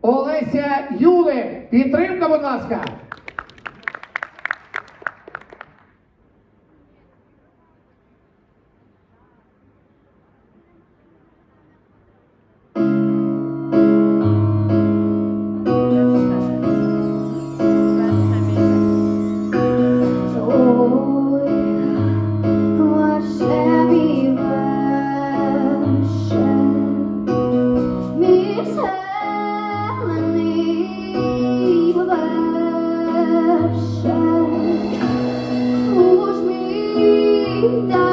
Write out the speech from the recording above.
Олеся Юли. Підтримка, будь ласка. vida.